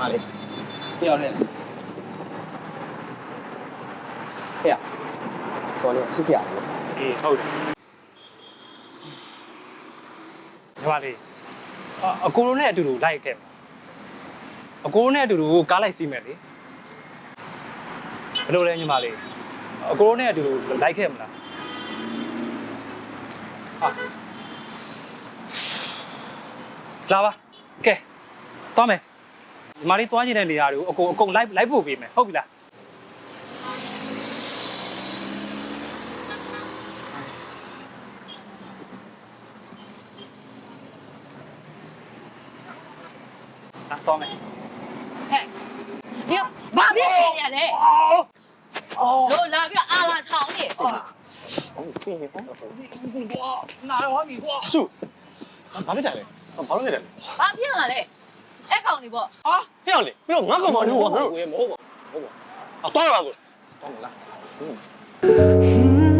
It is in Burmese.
မလေးတယောက်နဲ့ဟဲ့ဆော်လေးချစ်စရာလေးအေးဟုတ်တယ်ညီမလေးအအကိုလိုနဲ့အတူတူလိုက်ခဲ့မှာအကိုလိုနဲ့အတူတူကားလိုက်စီးမယ်လေဘယ်လိုလဲညီမလေးအကိုလိုနဲ့အတူတူလိုက်ခဲ့မလားဟာလာပါကဲသွားမယ် ညီမလေးသွားနေတဲ့နေရာတွေကိုအကုန်အကုန်လိုက်လိုက်ပို့ပေးမယ်ဟုတ်ပြီလား 啊，多没？ ဟဲ့ဒီကဘာဖြစ်နေရလဲ 哦， လို့လာပြီးတော့အာလာထောင်းနေ 拿着黄米锅。 စုဘာဖြစ်တယ်လဲဘာလို့ဖြစ်တယ်လဲ ဘာဖြစ်လာလဲ အဲ့ကောင်နေပေါ့ဟာဟဲ့အောင်လေပြီးတော့ငါကောင်မလို့ငါတို့ကိုယ်မဟုတ်ပါဘူးဟုတ်ပါအတော့ရပါကိုတော့မလား